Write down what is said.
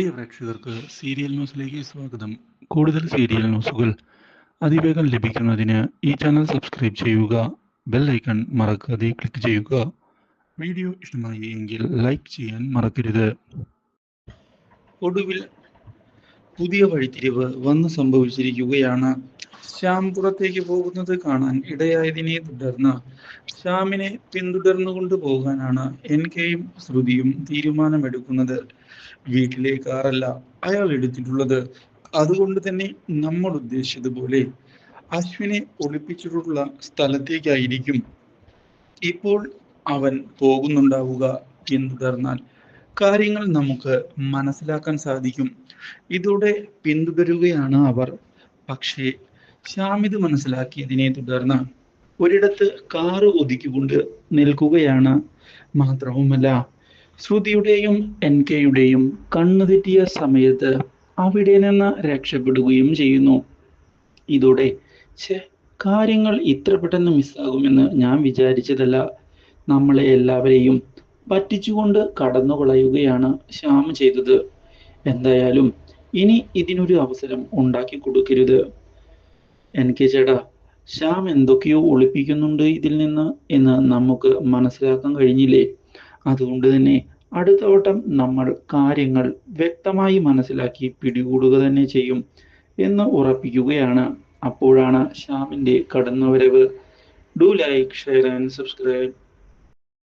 പ്രിയ പ്രേക്ഷകർക്ക് സീരിയൽ ന്യൂസിലേക്ക് സ്വാഗതം. കൂടുതൽ സീരിയൽ ന്യൂസുകൾ അതിവേഗം ലഭിക്കുന്നതിന് ഈ ചാനൽ സബ്സ്ക്രൈബ് ചെയ്യുക ബെൽ ഐക്കൺ മറക്കാതെ ക്ലിക്ക് ചെയ്യുക. വീഡിയോ ഇഷ്ടമായി എങ്കിൽ ലൈക്ക് ചെയ്യാൻ മറക്കരുത്. ഒടുവിൽ പുതിയ വഴിത്തിരിവ് വന്ന് സംഭവിച്ചിരിക്കുകയാണ് ശ്യാം പുറത്തേക്ക് പോകുന്നത് കാണാൻ ഇടയായതിനെ തുടർന്ന് ശ്യാമിനെ പിന്തുടർന്നു കൊണ്ടുപോകാനാണ് എൻ കെയും ശ്രുതിയും തീരുമാനമെടുക്കുന്നത്. വീട്ടിലെ കാറല്ല അയാൾ എടുത്തിട്ടുള്ളത്. അതുകൊണ്ട് തന്നെ നമ്മൾ ഉദ്ദേശിച്ചതുപോലെ അശ്വിനെ ഒളിപ്പിച്ചിട്ടുള്ള സ്ഥലത്തേക്കായിരിക്കും. ഇപ്പോൾ അവൻ പോകുന്നുണ്ടാവുക പിന്തുടർന്നാൽ കാര്യങ്ങൾ നമുക്ക് മനസ്സിലാക്കാൻ സാധിക്കും. ഇതോടെ പിന്തുടരുകയാണ് അവർ. പക്ഷേ ഇത് മനസ്സിലാക്കിയതിനെ തുടർന്ന് ഒരിടത്ത് കാറ് ഒതുക്കിക്കൊണ്ട് നിൽക്കുകയാണ് മാത്രവുമല്ല ശ്രുതിയുടെയും എൻ കെയുടെയും കണ്ണു തെറ്റിയ സമയത്ത് അവിടെ നിന്ന് രക്ഷപ്പെടുകയും ചെയ്യുന്നു. ഇതോടെ ഛേ കാര്യങ്ങൾ ഇത്ര പെട്ടെന്ന് മിസ്സാകുമെന്ന് ഞാൻ വിചാരിച്ചതല്ല. നമ്മളെ എല്ലാവരെയും പറ്റിച്ചുകൊണ്ട് കടന്നു കളയുകയാണ് ശ്യാം ചെയ്തത്. എന്തായാലും ഇനി ഇതിനൊരു അവസരം ഉണ്ടാക്കി കൊടുക്കരുത്. എനിക്ക് ചേട്ടാ ശ്യാം എന്തൊക്കെയോ ഒളിപ്പിക്കുന്നുണ്ട് ഇതിൽ നിന്ന് എന്ന് നമുക്ക് മനസ്സിലാക്കാൻ കഴിഞ്ഞില്ലേ? അതുകൊണ്ട് തന്നെ അടുത്ത വട്ടം നമ്മൾ കാര്യങ്ങൾ വ്യക്തമായി മനസ്സിലാക്കി പിടികൂടുക തന്നെ ചെയ്യും എന്ന് ഉറപ്പിക്കുകയാണ്. അപ്പോഴാണ് ശ്യാമിന്റെ കടന്നുവരവ്. Do like share and subscribe